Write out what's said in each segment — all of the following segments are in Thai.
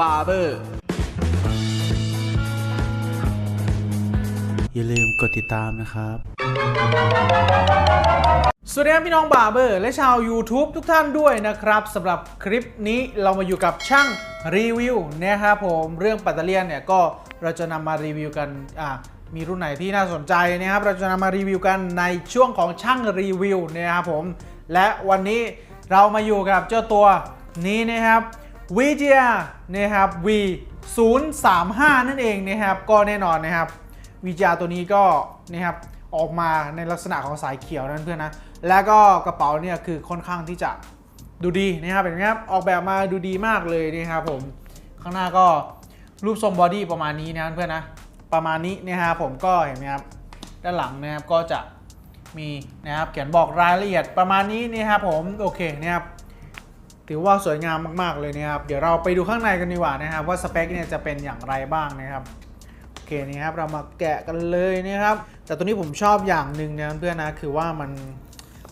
บาร์เบอร์อย่าลืมกดติดตามนะครับ สวัสดีครับพี่น้องบาร์เบอร์และชาว YouTube ทุกท่านด้วยนะครับสำหรับคลิปนี้เรามาอยู่กับช่างรีวิวนะครับผมเรื่องปัตเตอร์เลียนเนี่ยก็เราจะนำมารีวิวกันอ่ามีรุ่นไหนที่น่าสนใจนะครับเราจะนำมารีวิวกันในช่วงของช่างรีวิวนะครับผมและวันนี้เรามาอยู่กับเจ้าตัวนี้นะครับ VGR นะครับ V 0 3 5 นั่นเองนะครับ ก็แน่นอนนะครับ VGR ตัวนี้ก็นะครับออกมาในลักษณะของสายเขียวนั่นเพื่อนนะ แล้วก็กระเป๋าเนี่ยคือค่อนข้างที่จะดูดีนะครับเห็นไหมครับออกแบบมาดูดีมากเลยนะครับผมข้างหน้าก็รูปทรงบอดี้ประมาณนี้นะเพื่อนนะประมาณนี้นะครับผมก็เห็นไหมครับด้านหลังนะครับก็จะมีนะครับเขียนบอกรายละเอียดประมาณนี้นะครับผมโอเคนะครับ ถือว่าสวยงามมากๆเลยนะครับ เดี๋ยวเราไปดูข้างในกันดีกว่านะครับ ว่าสเปคเนี่ยจะเป็นอย่างไรบ้างนะครับโอเคนี่ครับเรามาแกะกันเลยนะครับ แต่ตัวนี้ผมชอบอย่างหนึ่งนะเพื่อนนะคือว่ามัน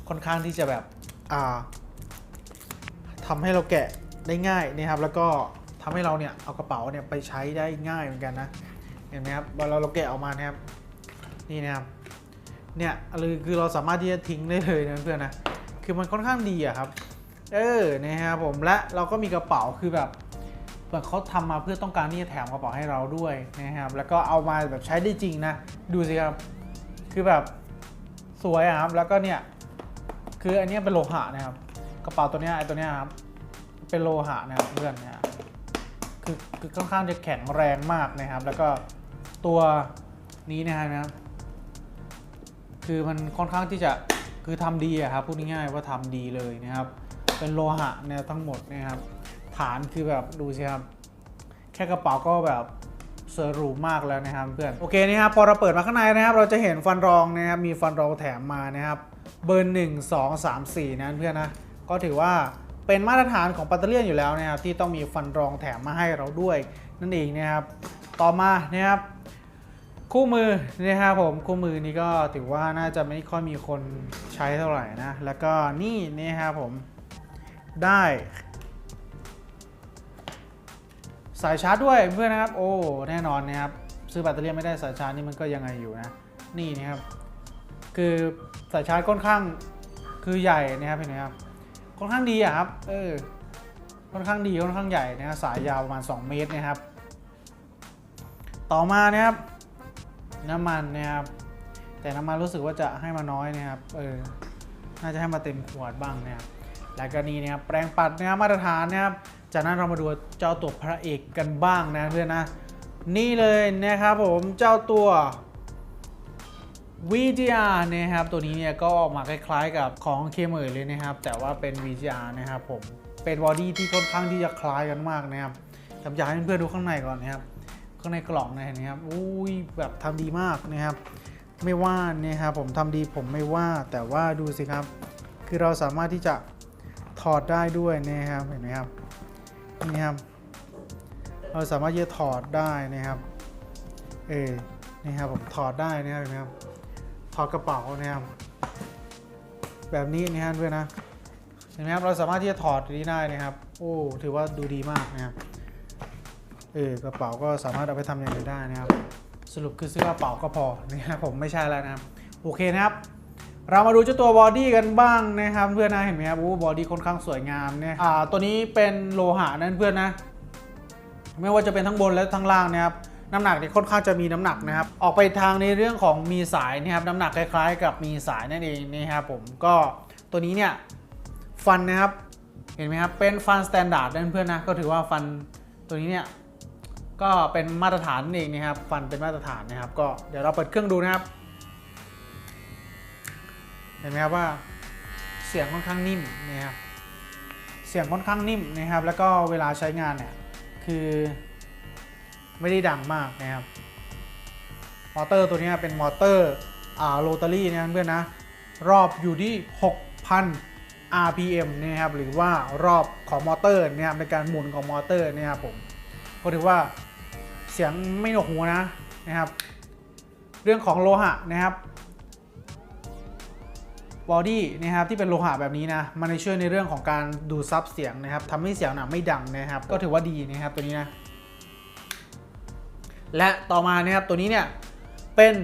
ค่อนข้างที่จะแบบอ่าทำให้เราแกะได้ง่ายนะครับ แล้วก็ทำให้เราเนี่ยเอากระเป๋าเนี่ยไปใช้ได้ง่ายเหมือนกันนะเห็นไหมครับเวลาเราแกะออกมานะครับนี่นะครับเนี่ยคือเราสามารถที่จะทิ้งได้เลยนะเพื่อนนะคือมันค่อนข้างดีอะครับ เออนะครับผมและเราก็มีกระเป๋าคือแบบแบบเขาทำมาเพื่อต้องการที่จะแถมกระเป๋าให้เราด้วยนะครับแล้วก็เอามาแบบใช้ได้จริงนะ ดูสิครับ คือแบบสวยอะครับแล้วก็เนี่ยคืออันนี้เป็นโลหะนะครับ กระเป๋าตัวเนี้ยไอ้ตัวเนี้ยครับเป็นโลหะนะครับเพื่อนนี่ยคือคือค่อนข้างจะแข็งแรงมากนะครับ แล้วก็ตัวนี้นะครับคือมันค่อนข้างที่จะคือทำดีอะครับพูดง่ายๆว่าทำดีเลยนะครับ เป็นโลหะเนี่ยทั้งหมดนะครับ ฐานคือแบบดูสิครับ แค่กระเป๋าก็แบบเซอร์รูมากแล้วนะครับเพื่อนโอเคนะครับพอเราเปิดมาข้างในนะครับ เราจะเห็นฟันรองนะครับมีฟันรองแถมมานะครับเบอร์1 2 3 4นั้นเพื่อนนะก็ถือว่าเป็นมาตรฐานของปัตเตอร์เลียนอยู่แล้วนะครับที่ต้องมีฟันรองแถมมาให้เราด้วยนั่นเองนะครับ ต่อมานะครับคู่มือนะครับผมคู่มือนี้ก็ถือว่าน่าจะไม่ค่อยมีคนใช้เท่าไหร่นะแล้วก็นี่นะครับผม ได้ สายชาร์จด้วยเพื่อนนะครับ โอ้แน่นอนนะครับ ซื้อแบตเตอรี่ไม่ได้สายชาร์จนี่มันก็ยังไงอยู่นะ นี่นะครับ คือสายชาร์จค่อนข้างคือใหญ่นะครับเห็นไหมครับค่อนข้างดีอะครับเออค่อนข้างดีค่อนข้างใหญ่นะสายยาวประมาณ 2 เมตรนะครับ ต่อมานะครับ น้ำมันนะครับ แต่น้ำมันรู้สึกว่าจะให้มาน้อยนะครับเออน่าจะให้มาเต็มขวดบ้างนะครับ แล้วก็นี่นะครับแปรงปัดนะครับมาตรฐานนะครับจากนั้นเรามาดูเจ้าตัวพระเอกกันบ้างนะเพื่อนนะนี่เลยนะครับผมเจ้าตัว VGR นะครับตัวนี้เนี่ยก็ออกมาคล้ายๆกับของเคมเมอร์เลยนะครับ แต่ว่าเป็น VGR นะครับผมเป็นบอดี้ที่ค่อนข้างที่จะคล้ายกันมากนะครับผมอยากให้เพื่อนๆดูข้างในก่อนนะครับ ข้างในกล่องนะเห็นไหมครับอุ้ยแบบทำดีมากนะครับ ไม่ว่านะครับผมทำดีผมไม่ว่าแต่ว่าดูสิครับ คือเราสามารถที่จะ ถอดได้ด้วยนะครับเห็นไหมครับนี่ครับ เราสามารถที่จะถอดได้นะครับเออนี่ครับผมถอดได้นะครับเห็นไหมครับถอดกระเป๋านะครับแบบนี้นะครับเพื่อนนะเห็นไหมครับเราสามารถที่จะถอดนี้ได้นะครับ โอ้ถือว่าดูดีมากนะครับเออกระเป๋าก็สามารถเอาไปทำอย่างอื่นได้นะครับ สรุปคือซื้อกระเป๋าก็พอนะครับผมไม่ใช่แล้วนะครับ โอเคนะครับ เรามาดูเจ้าตัวบอดี้กันบ้างนะครับเพื่อนนะเห็นไหมครับบอดี้ค่อนข้างสวยงามเนี่ยอ่าตัวนี้เป็นโลหะนั่นเพื่อนนะ ไม่ว่าจะเป็นทั้งบนและทั้งล่างนะครับน้ำหนักเนี่ยค่อนข้างจะมีน้ำหนักนะครับ ออกไปทางในเรื่องของมีสายนะครับน้ำหนักคล้ายๆ กับมีสายนั่นเองนะครับผมก็ตัวนี้เนี่ยฟันนะครับเห็นไหมครับเป็นฟันสแตนดาร์ดนั่นเพื่อนนะก็ถือว่าฟันตัวนี้เนี่ยก็เป็นมาตรฐานนั่นเองนะครับฟันเป็นมาตรฐานนะครับ ก็เดี๋ยวเราเปิดเครื่องดูนะครับ เห็นไหมครับว่าเสียงค่อนข้างนิ่มนะครับเสียงค่อนข้างนิ่มนะครับ แล้วก็เวลาใช้งานเนี่ยคือไม่ได้ดังมากนะครับมอเตอร์ตัวนี้เป็นมอเตอร์อ่าโรตารี่นะเพื่อนนะรอบอยู่ที่ 6,000 RPM นะครับหรือว่ารอบของมอเตอร์เนี่ยในการหมุนของมอเตอร์เนี่ยครับผมก็ถือว่าเสียงไม่หนวกหูนะนะครับ เรื่องของโลหะนะครับ บอดี้นะครับที่เป็นโลหะแบบนี้นะมันจะช่วยในเรื่องของการดูดซับเสียงนะครับทำให้เสียงหนัไม่ดังนะครับ ก็ถือว่าดีนะครับตัวนี้นะและต่อมานะครับตัวนี้เนี่ยเป็น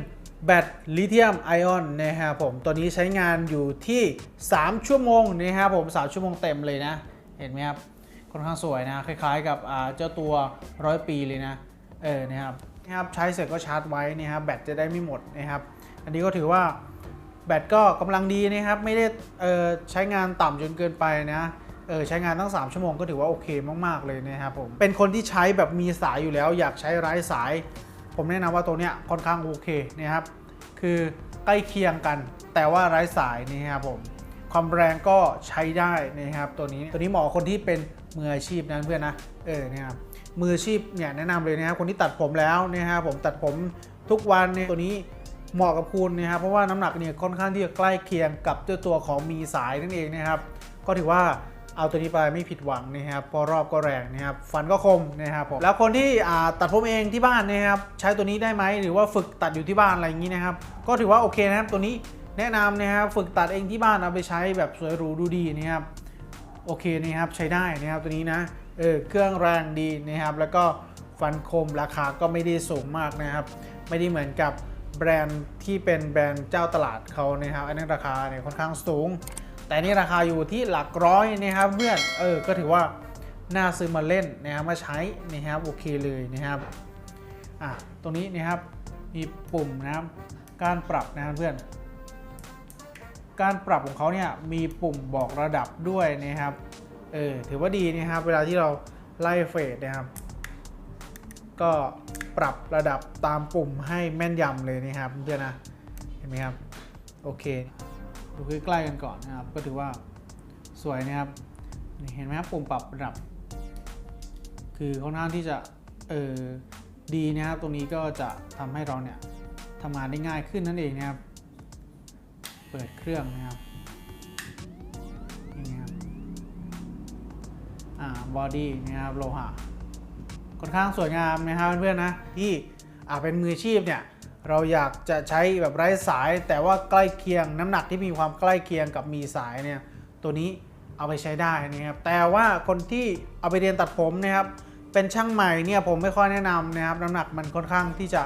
แบตลิเธียมไอออนนะครับผมตัวนี้ใช้งานอยู่ที่ 3 ชั่วโมงนะครับผม 3 ชั่วโมงเต็มเลยนะ เห็นไหมครับค่อนข้างสวยนะ คล้ายๆกับเจ้าตัวร้อยปีเลยนะเออนะครับนะครับใช้เสร็จก็ชาร์จไว้นะครับแบตจะได้ไม่หมดนะครับ อันนี้ก็ถือว่า แบตก็กำลังดีนะครับ ไม่ได้ใช้งานต่ำจนเกินไปนะเออใช้งานตั้ง 3 ชั่วโมงก็ถือว่าโอเคมาก ๆ เลยนะครับผม เป็นคนที่ใช้แบบมีสายอยู่แล้ว อยากใช้ไร้สาย ผมแนะนำว่าตัวเนี้ยค่อนข้างโอเคนะครับ คือใกล้เคียงกัน แต่ว่าไร้สายนะครับผม ความแรงก็ใช้ได้นะครับ ตัวนี้ตัวนี้เหมาะคนที่เป็นมืออาชีพนะเพื่อนนะเออเนี่ยครับมืออาชีพเนี่ยแนะนำเลยนะครับคนที่ตัดผมแล้วนะครับผมตัดผมทุกวันเนี่ยตัวนี้ เหมาะกับคุณนะครับเพราะว่าน้ำหนักเนี่ยค่อนข้างที่จะใกล้เคียงกับเจ้าตัวของมีสายนั่นเองนะครับ ก็ถือว่าเอาตัวนี้ไปไม่ผิดหวังนะครับพอรอบก็แรงนะครับฟันก็คมนะครับผมแล้วคนที่ตัดผมเองที่บ้านนะครับใช้ตัวนี้ได้ไหมหรือว่าฝึกตัดอยู่ที่บ้านอะไรอย่างนี้นะครับ ก็ถือว่าโอเคนะครับตัวนี้แนะนำนะครับฝึกตัดเองที่บ้านเอาไปใช้แบบสวยหรูดูดีนะครับโอเคนะครับใช้ได้นะครับตัวนี้นะเออเครื่องแรงดีนะครับ แล้วก็ฟันคมราคาก็ไม่ได้สูงมากนะครับ ไม่ได้เหมือนกับ แบรนด์ที่เป็นแบรนด์เจ้าตลาดเขานะครับอันนั้ราคาเนี่ยค่อนข้างสูง แต่นี่ราคาอยู่ที่หลักร้อยนะครับเพื่อนเออก็ถือว่าน่าซื้อมาเล่นนะครับมาใช้นะครับโอเคเลยนะครับอะตรงนี้นะครับมีปุ่มนะครับการปรับนะครับเพื่อน การปรับของเขาเนี่ยมีปุ่มบอกระดับด้วยนะครับเออถือว่าดีนะครับเวลาที่เราไล่เฟสนะครับ ก็ ปรับระดับตามปุ่มให้แม่นยำเลยนะครับเพื่อนนะ เห็นไหมครับ โอเค ดูใกล้ๆกันก่อนนะครับ ก็ถือว่าสวยนะครับ เห็นไหมครับปุ่มปรับระดับ คือค่อนข้างที่จะเออดีนะครับ ตรงนี้ก็จะทำให้เราเนี่ยทำงานได้ง่ายขึ้นนั่นเองนะครับ เปิดเครื่องนะครับนี่นะครับ อ่า บอดี้นะครับ โลหะ ค่อนข้างสวยงามนะครับเพื่อนๆนะที่อาเป็นมืออาชีพเนี่ยเราอยากจะใช้แบบไร้สายแต่ว่าใกล้เคียงน้ำหนักที่มีความใกล้เคียงกับมีสายเนี่ยตัวนี้เอาไปใช้ได้นะครับแต่ว่าคนที่เอาไปเรียนตัดผมนะครับเป็นช่างใหม่เนี่ยผมไม่ค่อยแนะนำนะครับน้ำหนักมันค่อนข้างที่จะ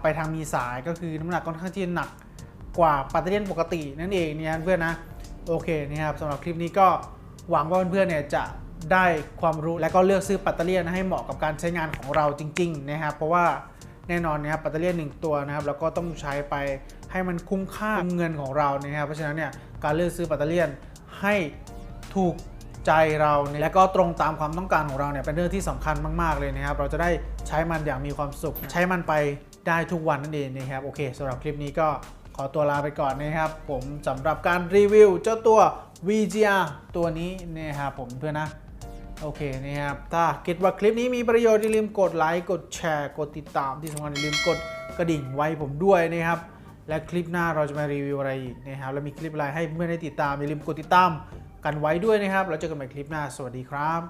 ไปทางมีสายก็คือน้ำหนักค่อนข้างที่จะหนักกว่าปัตเตอร์เลียนปกตินั่นเองเนี่ยเพื่อนนะโอเคนะครับสำหรับคลิปนี้ก็หวังว่าเพื่อนๆเนี่ยจะ ได้ความรู้และก็เลือกซื้อปัตเตอร์เลียนะให้เหมาะกับการใช้งานของเราจริงๆนะครับเพราะว่าแน่นอนนะครับปัตเตอร์เลียนหนึ่งตัวนะครับแล้วก็ต้องใช้ไปให้มันคุ้มค่าเงินของเรานะครับเพราะฉะนั้นเนี่ยการเลือกซื้อปัตเตอร์เลียนให้ถูกใจเราเนี่ยและก็ตรงตามความต้องการของเราเนี่ยเป็นเรื่องที่สำคัญมากๆเลยนะครับ เราจะได้ใช้มันอย่างมีความสุข ใช้มันไปได้ทุกวันนั่นเองนะครับโอเคสำหรับคลิปนี้ก็ขอตัวลาไปก่อนนะครับ ผมสำหรับการรีวิวเจ้าตัว VGR ตัวนี้นะครับผมเพื่อนนะ โอเคนะครับ ถ้าคิดว่าคลิปนี้มีประโยชน์อย่าลืมกดไลค์ กดแชร์ กดติดตามที่สำคัญอย่าลืมกดกระดิ่งไว้ผมด้วยนะครับ และคลิปหน้าเราจะมารีวิวอะไรอีกนะครับ แล้วมีคลิปอะไรให้เพื่อนได้ติดตามอย่าลืมกดติดตามกันไว้ด้วยนะครับ แล้วเจอกันใหม่คลิปหน้า สวัสดีครับ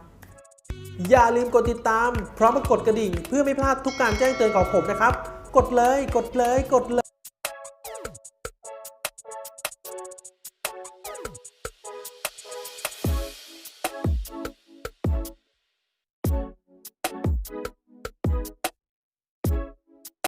อย่าลืมกดติดตามพร้อมกับกดกระดิ่ง เพื่อไม่พลาดทุกการแจ้งเตือนของผมนะครับ กดเลย กดเลย กดเลย